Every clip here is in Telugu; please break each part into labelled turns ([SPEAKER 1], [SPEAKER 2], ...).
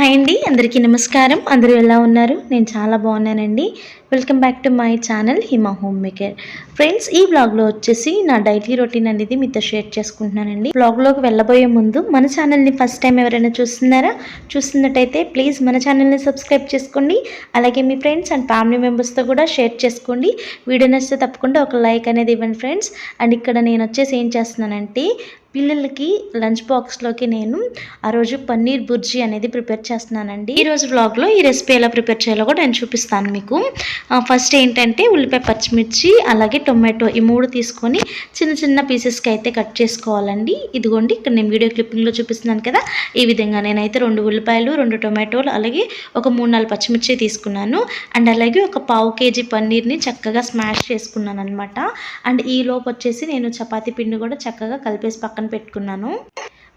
[SPEAKER 1] హాయ్ అండి అందరికీ నమస్కారం. అందరూ ఎలా ఉన్నారు? నేను చాలా బాగున్నానండి. Welcome back to my channel Hima home maker friends ఈ బ్లాగ్లో వచ్చేసి నా డైలీ రొటీన్ అనేది మీతో షేర్ చేసుకుంటున్నానండి. బ్లాగ్లోకి వెళ్ళబోయే ముందు మన ఛానల్ని ఫస్ట్ టైం ఎవరైనా చూస్తున్నారా? చూస్తున్నట్టయితే ప్లీజ్ మన ఛానల్ని సబ్స్క్రైబ్ చేసుకోండి. అలాగే మీ ఫ్రెండ్స్ అండ్ ఫ్యామిలీ మెంబర్స్తో కూడా షేర్ చేసుకోండి. వీడియో నచ్చితే తప్పకుండా ఒక లైక్ అనేది ఇవ్వండి ఫ్రెండ్స్ అండ్ ఇక్కడ నేను వచ్చేసి ఏం చేస్తున్నానంటే పిల్లలకి లంచ్ బాక్స్లోకి నేను ఆ రోజు పన్నీర్ బుర్జీ అనేది ప్రిపేర్ చేస్తున్నానండి. ఈ రోజు వ్లాగ్లో ఈ రెసిపీ ఎలా ప్రిపేర్ చేయాలో కూడా నేను చూపిస్తాను మీకు. ఫస్ట్ ఏంటంటే ఉల్లిపాయ పచ్చిమిర్చి అలాగే టొమాటో ఈ మూడు తీసుకొని చిన్న చిన్న పీసెస్కి అయితే కట్ చేసుకోవాలండి. ఇదిగోండి ఇక్కడ నేను వీడియో క్లిప్పింగ్లో చూపిస్తున్నాను కదా ఈ విధంగా నేనైతే రెండు ఉల్లిపాయలు రెండు టొమాటోలు అలాగే ఒక మూడు నాలుగు పచ్చిమిర్చి తీసుకున్నాను. అండ్ అలాగే ఒక పావు కేజీ పన్నీర్ని చక్కగా స్మాష్ చేసుకున్నాను అనమాట అండ్ ఈ లోపు వచ్చేసి నేను చపాతీ పిండి కూడా చక్కగా కలిపేసి పక్కన పెట్టుకున్నాను.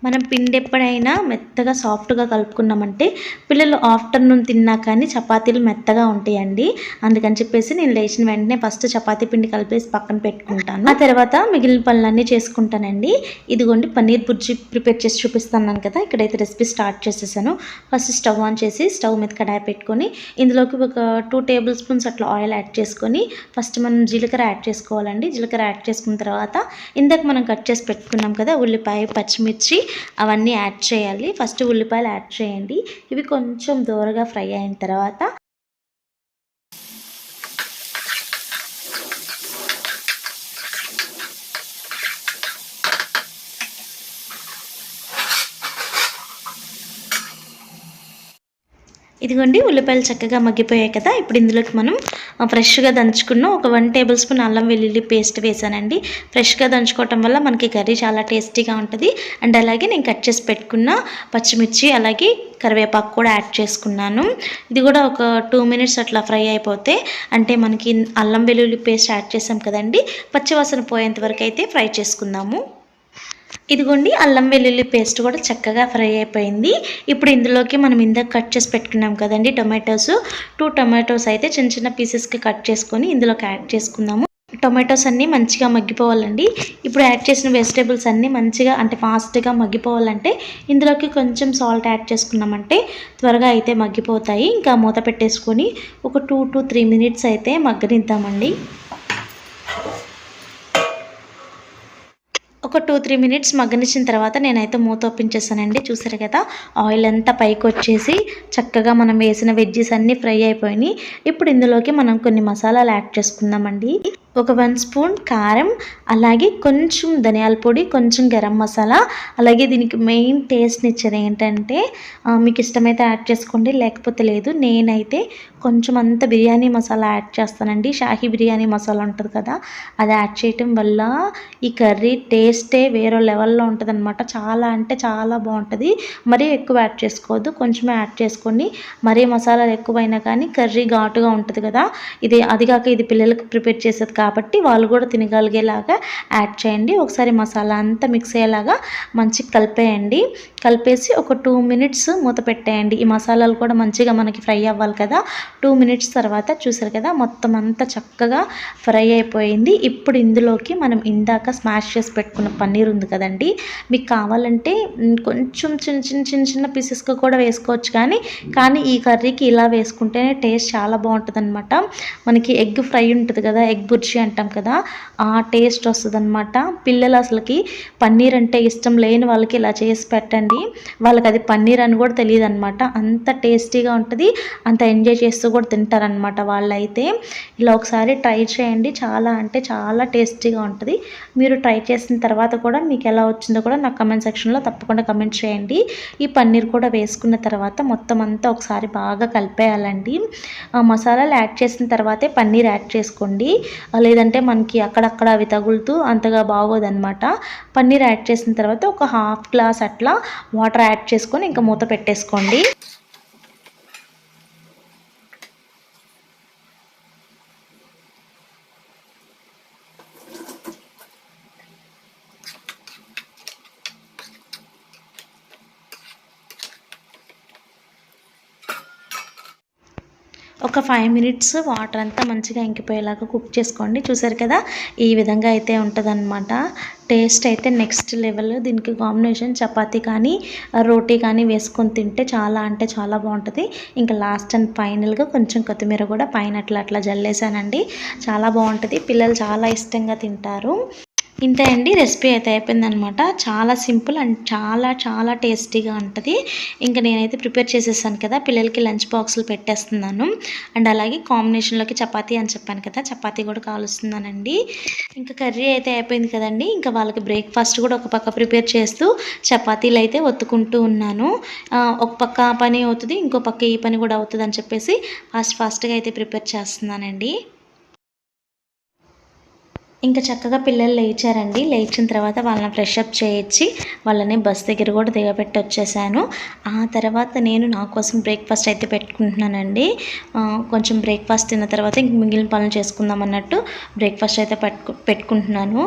[SPEAKER 1] మనం పిండి ఎప్పుడైనా మెత్తగా సాఫ్ట్గా కలుపుకున్నామంటే పిల్లలు ఆఫ్టర్నూన్ తిన్నా కానీ చపాతీలు మెత్తగా ఉంటాయండి. అందుకని చెప్పేసి నేను లేచిన వెంటనే ఫస్ట్ చపాతీ పిండి కలిపేసి పక్కన పెట్టుకుంటాను. ఆ తర్వాత మిగిలిన పనులన్నీ చేసుకుంటానండి. ఇదిగోండి పన్నీర్ బుర్జీ ప్రిపేర్ చేసి చూపిస్తున్నాను కదా ఇక్కడైతే రెసిపీ స్టార్ట్ చేసేసాను. ఫస్ట్ స్టవ్ ఆన్ చేసి స్టవ్ మీద కడాయి పెట్టుకొని ఇందులోకి ఒక టూ టేబుల్ స్పూన్స్ అట్లా ఆయిల్ యాడ్ చేసుకొని ఫస్ట్ మనం జీలకర్ర యాడ్ చేసుకోవాలండి. జీలకర్ర యాడ్ చేసుకున్న తర్వాత ఇందాక మనం కట్ చేసి పెట్టుకున్నాం కదా ఉల్లిపాయ పచ్చిమిర్చి అవన్నీ యాడ్ చేయాలి. ఫస్ట్ ఉల్లిపాయలు యాడ్ చేయండి. ఇవి కొంచెం దోరగా ఫ్రై అయిన తర్వాత ఇదిగోండి ఉల్లిపాయలు చక్కగా మగ్గిపోయాయి కదా. ఇప్పుడు ఇందులోకి మనం ఫ్రెష్గా దంచుకున్న ఒక వన్ టేబుల్ స్పూన్ అల్లం వెల్లుల్లి పేస్ట్ వేసానండి. ఫ్రెష్గా దంచుకోవటం వల్ల మనకి కర్రీ చాలా టేస్టీగా ఉంటుంది. అండ్ అలాగే నేను కట్ చేసి పెట్టుకున్న పచ్చిమిర్చి అలాగే కరివేపాకు కూడా యాడ్ చేసుకున్నాను. ఇది కూడా ఒక టూ మినిట్స్ అట్లా ఫ్రై అయిపోతే అంటే మనకి అల్లం వెల్లుల్లి పేస్ట్ యాడ్ చేసాం కదండి పచ్చివాసన పోయేంత వరకు అయితే ఫ్రై చేసుకుందాము. ఇదిగోండి అల్లం వెల్లుల్లి పేస్ట్ కూడా చక్కగా ఫ్రై అయిపోయింది. ఇప్పుడు ఇందులోకి మనం ఇందాక కట్ చేసి పెట్టుకున్నాం కదండి టొమాటోస్. టూ టొమాటోస్ అయితే చిన్న చిన్న పీసెస్కి కట్ చేసుకొని ఇందులోకి యాడ్ చేసుకుందాము. టొమాటోస్ అన్నీ మంచిగా మగ్గిపోవాలండి. ఇప్పుడు యాడ్ చేసిన వెజిటేబుల్స్ అన్నీ మంచిగా అంటే ఫాస్ట్గా మగ్గిపోవాలంటే ఇందులోకి కొంచెం సాల్ట్ యాడ్ చేసుకున్నామంటే త్వరగా అయితే మగ్గిపోతాయి. ఇంకా మూత పెట్టేసుకొని ఒక టూ టు త్రీ మినిట్స్ అయితే మగ్గనిద్దామండి. ఒక టూ త్రీ మినిట్స్ మగ్గనిచ్చిన తర్వాత నేనైతే మూత ఓపెన్ చేశానండి. చూసారు కదా ఆయిల్ అంతా పైకి వచ్చేసి చక్కగా మనం వేసిన వెజ్జెస్ అన్నీ ఫ్రై అయిపోయినాయి. ఇప్పుడు ఇందులోకి మనం కొన్ని మసాలాలు యాడ్ చేసుకుందామండి. ఒక వన్ స్పూన్ కారం అలాగే కొంచెం ధనియాల పొడి కొంచెం గరం మసాలా అలాగే దీనికి మెయిన్ టేస్ట్ని ఇచ్చేది ఏంటంటే మీకు ఇష్టమైతే యాడ్ చేసుకోండి లేకపోతే లేదు నేనైతే కొంచెం అంత బిర్యానీ మసాలా యాడ్ చేస్తానండి. షాహీ బిర్యానీ మసాలా ఉంటుంది కదా అది యాడ్ చేయటం వల్ల ఈ కర్రీ టేస్టే వేరే లెవెల్లో ఉంటుంది అనమాట చాలా అంటే చాలా బాగుంటుంది. మరీ ఎక్కువ యాడ్ చేసుకోవద్దు కొంచెమే యాడ్ చేసుకొని మరీ మసాలాలు ఎక్కువైనా కానీ కర్రీ ఘాటుగా ఉంటుంది కదా ఇది అది కాక ఇది పిల్లలకు ప్రిపేర్ చేసేది కాబట్టి వాళ్ళు కూడా తినగలిగేలాగా యాడ్ చేయండి. ఒకసారి మసాలా అంతా మిక్స్ అయ్యేలాగా మంచిగా కలిపేయండి. కలిపేసి ఒక టూ మినిట్స్ మూత పెట్టేయండి. ఈ మసాలాలు కూడా మంచిగా మనకి ఫ్రై అవ్వాలి కదా. టూ మినిట్స్ తర్వాత చూసారు కదా మొత్తం అంతా చక్కగా ఫ్రై అయిపోయింది. ఇప్పుడు ఇందులోకి మనం ఇందాక స్మాష్ చేసి పెట్టుకున్న పన్నీర్ ఉంది కదండి మీకు కావాలంటే కొంచెం చిన్న చిన్న చిన్న చిన్న పీసెస్గా కూడా వేసుకోవచ్చు కానీ కానీ ఈ కర్రీకి ఇలా వేసుకుంటేనే టేస్ట్ చాలా బాగుంటుంది అనమాట మనకి ఎగ్ ఫ్రై ఉంటుంది కదా ఎగ్ బుర్జీ అంటాం కదా ఆ టేస్ట్ వస్తుంది అనమాట పిల్లలు అసలుకి పన్నీర్ అంటే ఇష్టం లేని వాళ్ళకి ఇలా చేసి పెట్టండి. వాళ్ళకి అది పన్నీర్ అని కూడా తెలియదు అనమాట అంత టేస్టీగా ఉంటుంది. అంత ఎంజాయ్ చేస్తూ కూడా తింటారనమాట వాళ్ళైతే. ఇలా ఒకసారి ట్రై చేయండి. చాలా అంటే చాలా టేస్టీగా ఉంటుంది. మీరు ట్రై చేసిన తర్వాత కూడా మీకు ఎలా వచ్చిందో కూడా నాకు కమెంట్ సెక్షన్లో తప్పకుండా కమెంట్ చేయండి. ఈ పన్నీర్ కూడా వేసుకున్న తర్వాత మొత్తం అంతా ఒకసారి బాగా కలిపేయాలండి. ఆ మసాలాలు యాడ్ చేసిన తర్వాతే పన్నీర్ యాడ్ చేసుకోండి. లేదంటే మనకి అక్కడక్కడ అవి తగులుతూ అంతగా బాగోదనమాట పన్నీర్ యాడ్ చేసిన తర్వాత ఒక హాఫ్ గ్లాస్ అట్లా వాటర్ యాడ్ చేసుకొని ఇంకా మూత పెట్టేసుకోండి. ఒక ఫైవ్ మినిట్స్ వాటర్ అంతా మంచిగా ఇంకిపోయేలాగా కుక్ చేసుకోండి. చూసారు కదా? ఈ విధంగా అయితే ఉంటుందన్నమాట. టేస్ట్ అయితే నెక్స్ట్ లెవెల్ దీనికి కాంబినేషన్ చపాతి కానీ రోటీ కానీ వేసుకొని తింటే చాలా అంటే చాలా బాగుంటుంది. ఇంకా లాస్ట్ అండ్ ఫైనల్గా కొంచెం కొత్తిమీర కూడా పైన అట్లా అట్లా జల్లేసానండి. చాలా బాగుంటుంది. పిల్లలు చాలా ఇష్టంగా తింటారు. ఇంతే అండి రెసిపీ అయితే అయిపోయిందనమాట. చాలా సింపుల్ అండ్ చాలా చాలా టేస్టీగా ఉంటుంది. ఇంకా నేనైతే ప్రిపేర్ చేసేసాను కదా పిల్లలకి లంచ్ బాక్సులు పెట్టేస్తున్నాను. అండ్ అలాగే కాంబినేషన్లోకి చపాతీ అని చెప్పాను కదా చపాతీ కూడా కాలుస్తున్నానండి. ఇంకా కర్రీ అయితే అయిపోయింది కదండి ఇంకా వాళ్ళకి బ్రేక్ఫాస్ట్ కూడా ఒక పక్క ప్రిపేర్ చేస్తూ చపాతీలు అయితే ఒత్తుకుంటూ ఉన్నాను. ఒక పక్క ఆ పని అవుతుంది ఇంకో పక్క ఈ పని కూడా అవుతుంది అని చెప్పేసి ఫాస్ట్ ఫాస్ట్గా అయితే ప్రిపేర్ చేస్తున్నానండి. ఇంకా చక్కగా పిల్లలు లేచారండి. లేచిన తర్వాత వాళ్ళని ఫ్రెష్ అప్ చేయించి వాళ్ళని బస్ దగ్గర కూడా దిగబెట్టి వచ్చేసాను. ఆ తర్వాత నేను నా కోసం బ్రేక్ఫాస్ట్ అయితే పెట్టుకుంటున్నానండి. కొంచెం బ్రేక్ఫాస్ట్ తిన్న తర్వాత ఇంక మిగిలిన పనులు చేసుకుందాం అన్నట్టు బ్రేక్ఫాస్ట్ అయితే పెట్టుకు పెట్టుకుంటున్నాను.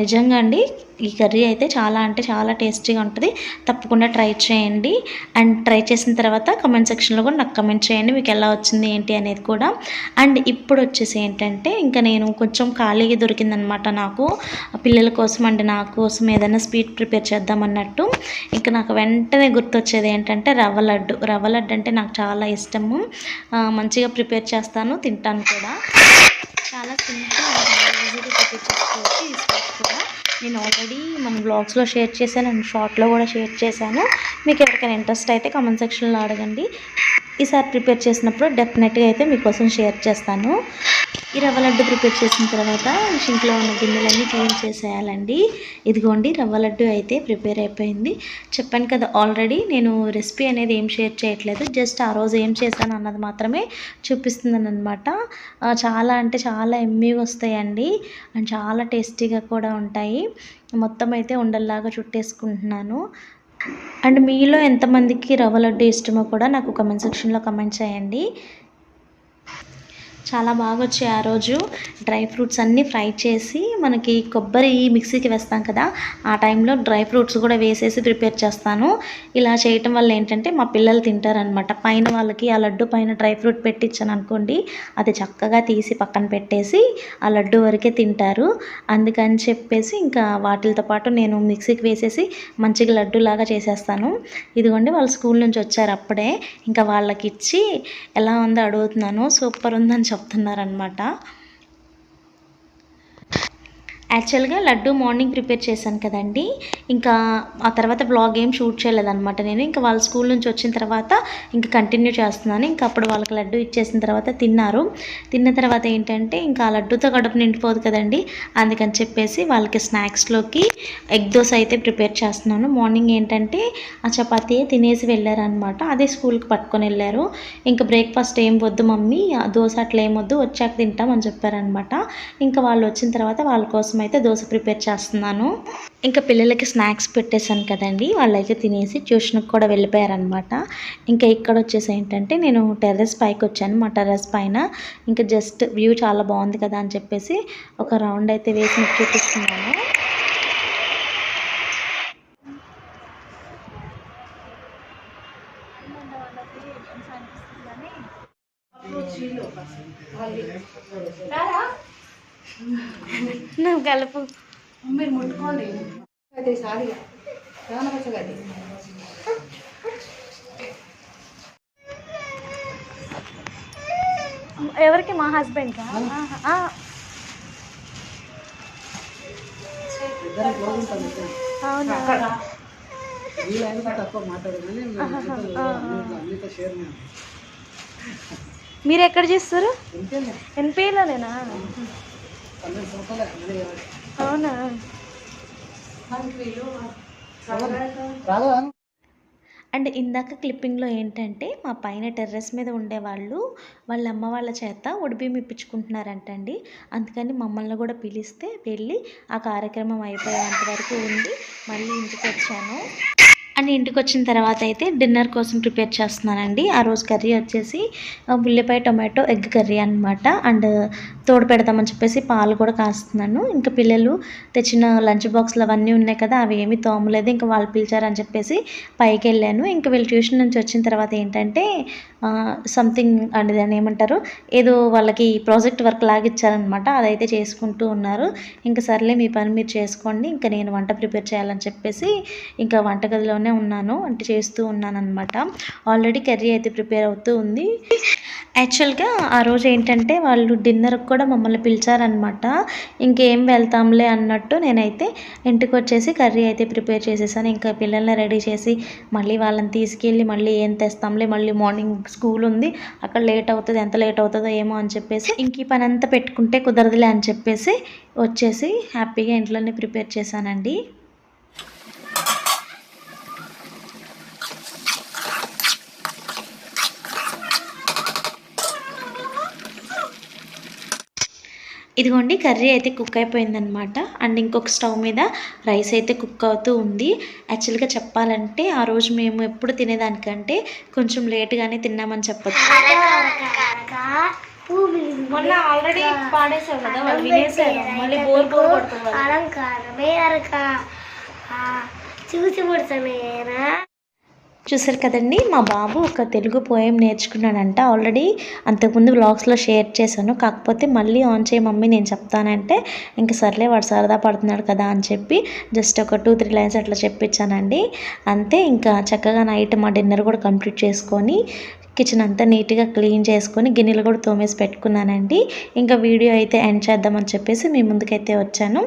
[SPEAKER 1] నిజంగా అండి ఈ కర్రీ అయితే చాలా అంటే చాలా టేస్టీగా ఉంటుంది. తప్పకుండా ట్రై చేయండి. అండ్ ట్రై చేసిన తర్వాత కమెంట్ సెక్షన్లో కూడా నాకు కమెంట్ చేయండి. మీకు ఎలా వచ్చింది ఏంటి అనేది కూడా. అండ్ ఇప్పుడు వచ్చేసి ఏంటంటే ఇంకా నేను కొంచెం ఖాళీగా దొరికిందనమాట నాకు. పిల్లల కోసం అండ్ నా కోసం ఏదైనా స్వీట్ ప్రిపేర్ చేద్దామన్నట్టు ఇంకా నాకు వెంటనే గుర్తొచ్చేది ఏంటంటే రవ్వ లడ్డు. రవ్వ లడ్డు అంటే నాకు చాలా ఇష్టము. మంచిగా ప్రిపేర్ చేస్తాను తింటాను కూడా. చాలా సింపుల్ ఈజీగా ప్రిపేర్ చేసుకోవచ్చు ఈ స్వీట్ కూడా. నేను ఆల్రెడీ మన బ్లాగ్స్లో షేర్ చేశాను అండ్ షార్ట్లో కూడా షేర్ చేశాను. మీకు ఎవరికైనా ఇంట్రెస్ట్ అయితే కామెంట్ సెక్షన్లో అడగండి. ఈసారి ప్రిపేర్ చేసినప్పుడు డెఫినెట్గా అయితే మీకోసం షేర్ చేస్తాను. ఈ రవ్వ లడ్డు ప్రిపేర్ చేసిన తర్వాత షింక్లో ఉన్న గిన్నెలన్నీ క్లీన్ చేసేయాలండి. ఇదిగోండి రవ్వ లడ్డు అయితే ప్రిపేర్ అయిపోయింది. చెప్పాను కదా ఆల్రెడీ నేను రెసిపీ అనేది ఏం షేర్ చేయట్లేదు. జస్ట్ ఆ రోజు ఏం చేశాను అన్నది మాత్రమే చూపిస్తున్నాను అనమాట చాలా అంటే చాలా ఎమ్మీగా వస్తాయండి. అండ్ చాలా టేస్టీగా కూడా ఉంటాయి. మొత్తం అయితే ఉండల్లాగా చుట్టేసుకుంటున్నాను. అండ్ మీలో ఎంతమందికి రవ్వ లడ్డు ఇష్టమో కూడా నాకు కమెంట్ సెక్షన్లో కమెంట్ చేయండి. చాలా బాగా వచ్చాయి ఆ రోజు. డ్రై ఫ్రూట్స్ అన్నీ ఫ్రై చేసి మనకి కొబ్బరి మిక్సీకి వేస్తాం కదా ఆ టైంలో డ్రై ఫ్రూట్స్ కూడా వేసేసి ప్రిపేర్ చేస్తాను. ఇలా చేయటం వల్ల ఏంటంటే మా పిల్లలు తింటారనమాట పైన వాళ్ళకి ఆ లడ్డు పైన డ్రై ఫ్రూట్ పెట్టించాను అనుకోండి అది చక్కగా తీసి పక్కన పెట్టేసి ఆ లడ్డు వరకే తింటారు. అందుకని చెప్పేసి ఇంకా వాటితో పాటు నేను మిక్సీకి వేసేసి మంచిగా లడ్డు లాగా చేసేస్తాను. ఇదిగోండి వాళ్ళు స్కూల్ నుంచి వచ్చారు అప్పుడే. ఇంకా వాళ్ళకి ఇచ్చి ఎలా ఉందో అడుగుతున్నాను. సూపర్ ఉందని చెప్తున్నారనమాట యాక్చువల్గా లడ్డు మార్నింగ్ ప్రిపేర్ చేశాను కదండి. ఇంకా ఆ తర్వాత బ్లాగ్ ఏం షూట్ చేయలేదన్నమాట నేను. ఇంకా వాళ్ళ స్కూల్ నుంచి వచ్చిన తర్వాత ఇంకా కంటిన్యూ చేస్తున్నాను. ఇంకా అప్పుడు వాళ్ళకి లడ్డు ఇచ్చేసిన తర్వాత తిన్నారు. తిన్న తర్వాత ఏంటంటే ఇంకా ఆ లడ్డుతో కడుపు నిండిపోదు కదండి. అందుకని చెప్పేసి వాళ్ళకి స్నాక్స్లోకి ఎగ్ దోశ అయితే ప్రిపేర్ చేస్తున్నాను. మార్నింగ్ ఏంటంటే ఆ చపాతీ తినేసి వెళ్ళారనమాట అదే స్కూల్కి పట్టుకొని వెళ్ళారు. ఇంకా బ్రేక్ఫాస్ట్ ఏం వద్దు మమ్మీ ఆ దోశ అట్లా ఏం వద్దు వచ్చాక తింటామని చెప్పారనమాట ఇంకా వాళ్ళు వచ్చిన తర్వాత వాళ్ళ కోసం అయితే దోశ ప్రిపేర్ చేస్తున్నాను. ఇంకా పిల్లలకి స్నాక్స్ పెట్టేశాను కదండి వాళ్ళైతే తినేసి ట్యూషన్కి కూడా వెళ్ళిపోయారనమాట ఇంకా ఇక్కడ వచ్చేసి ఏంటంటే నేను టెర్రస్ పైకి వచ్చాను మా టెర్రస్ పైన. ఇంకా జస్ట్ వ్యూ చాలా బాగుంది కదా అని చెప్పేసి ఒక రౌండ్ అయితే వేసి మీకు చూపిస్తున్నాను నువ్వు కలుపు.
[SPEAKER 2] మీరు ముట్టుకోండి. అది సారిగా. రానవచ్చగది
[SPEAKER 1] ఎవరికి? మా హస్బెండ్ అవునా. మీరు ఎక్కడ చేస్తారు?
[SPEAKER 2] ఇంతేలే
[SPEAKER 1] అవునా? అండ్ ఇందాక క్లిప్పింగ్లో ఏంటంటే మా పైన టెర్రస్ మీద ఉండేవాళ్ళు వాళ్ళ అమ్మ వాళ్ళ చేత ఉడిబియ్యం ఇప్పించుకుంటున్నారంటండి. అందుకని మమ్మల్ని కూడా పిలిస్తే వెళ్ళి ఆ కార్యక్రమం అయిపోయేంత వరకు ఉండి మళ్ళీ ఇంటికి వచ్చాను. అండ్ ఇంటికి వచ్చిన తర్వాత అయితే డిన్నర్ కోసం ప్రిపేర్ చేస్తున్నానండి. ఆ రోజు కర్రీ వచ్చేసి ఉల్లిపాయ టొమాటో ఎగ్ కర్రీ అనమాట అండ్ తోడు పెడదామని చెప్పేసి పాలు కూడా కాస్తున్నాను. ఇంకా పిల్లలు తెచ్చిన లంచ్ బాక్స్లు అవన్నీ ఉన్నాయి కదా అవి ఏమీ తోమలేదు. ఇంకా వాళ్ళు పిలిచారని చెప్పేసి పైకి వెళ్ళాను ఇంకా వీళ్ళు ట్యూషన్ నుంచి వచ్చిన తర్వాత ఏంటంటే సంథింగ్ అంటే దాన్ని ఏమంటారు ఏదో వాళ్ళకి ప్రాజెక్ట్ వర్క్ లాగా ఇచ్చారనమాట అదైతే చేసుకుంటూ ఉన్నారు. ఇంకా సర్లే మీ పని మీరు చేసుకోండి. ఇంకా నేను వంట ప్రిపేర్ చేయాలని చెప్పేసి ఇంకా వంటగదిలోనే ఉన్నాను అంటే చేస్తూ ఉన్నాను అనమాట ఆల్రెడీ కర్రీ అయితే ప్రిపేర్ అవుతూ ఉంది. యాక్చువల్గా ఆ రోజు ఏంటంటే వాళ్ళు డిన్నర్కి కూడా మమ్మల్ని పిలిచారనమాట ఇంకేం వెళ్తాంలే అన్నట్టు నేనైతే ఇంటికి వచ్చేసి కర్రీ అయితే ప్రిపేర్ చేసేసాను. ఇంకా పిల్లల్ని రెడీ చేసి మళ్ళీ వాళ్ళని తీసుకెళ్ళి మళ్ళీ ఏం తెస్తాంలే మళ్ళీ మార్నింగ్ స్కూల్ ఉంది. అక్కడ లేట్ అవుతుంది ఎంత లేట్ అవుతుందో ఏమో అని చెప్పేసి ఇంక ఈ పని అంతా పెట్టుకుంటే కుదరదులే అని చెప్పేసి వచ్చేసి హ్యాపీగా ఇంట్లోనే ప్రిపేర్ చేశానండి. ఇదిగోండి కర్రీ అయితే కుక్ అయిపోయిందనమాట అండ్ ఇంకొక స్టవ్ మీద రైస్ అయితే కుక్ అవుతూ ఉంది. యాక్చువల్గా చెప్పాలంటే ఆ రోజు మేము ఎప్పుడు తినేదానికంటే కొంచెం లేట్గానే తిన్నామని చెప్పొచ్చు. మొన్న ఆల్రెడీ పాడేసావు కదా వాళ్ళు వినేసారు మళ్ళీ బోర్ బోర్ కొడుతుంది
[SPEAKER 3] అలంకారమే అరక. ఆ, చూసి
[SPEAKER 1] చూసారు కదండి మా బాబు ఒక తెలుగు పోయం నేర్చుకున్నాడంట. ఆల్రెడీ అంతకుముందు వ్లాగ్స్లో షేర్ చేశాను. కాకపోతే మళ్ళీ ఆన్ చేయి మమ్మీ నేను చెప్తానంటే ఇంక సర్లే వాడు సరదా పడుతున్నాడు కదా అని చెప్పి జస్ట్ ఒక టూ త్రీ లైన్స్ అట్లా చెప్పించానండి. అంతే ఇంకా చక్కగా నైట్ మా డిన్నర్ కూడా కంప్లీట్ చేసుకొని కిచెన్ అంతా నీట్గా క్లీన్ చేసుకొని గిన్నెలు కూడా తోమేసి పెట్టుకున్నానండి. ఇంకా వీడియో అయితే ఎండ్ చేద్దామని చెప్పేసి మీ ముందుకైతే వచ్చాను.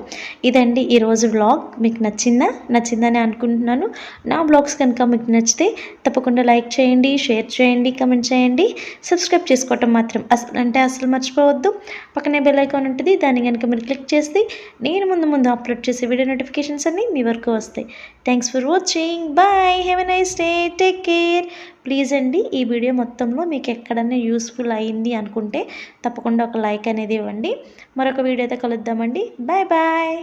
[SPEAKER 1] ఇదండి ఈరోజు వ్లాగ్. మీకు నచ్చిందా? నచ్చిందని అనుకుంటున్నాను. నా బ్లాగ్స్ కనుక మీకు నచ్చితే తప్పకుండా లైక్ చేయండి షేర్ చేయండి కమెంట్ చేయండి. సబ్స్క్రైబ్ చేసుకోవటం మాత్రం అసలు అంటే అసలు మర్చిపోవద్దు. పక్కనే బెల్ ఐకాన్ ఉంటుంది. దాన్ని కనుక మీరు క్లిక్ చేస్తే నేను ముందు ముందు అప్లోడ్ చేసే వీడియో నోటిఫికేషన్స్ అన్నీ మీ వరకు వస్తాయి. Thanks for watching. Bye. Have a nice day. Take care. Please అండి ఈ వీడియో మొత్తంలో మీకు ఎక్కడన్నా యూస్ఫుల్ అయింది అనుకుంటే తప్పకుండా ఒక లైక్ అనేది ఇవ్వండి. మరొక వీడియోతో కలుద్దామండి. Bye bye.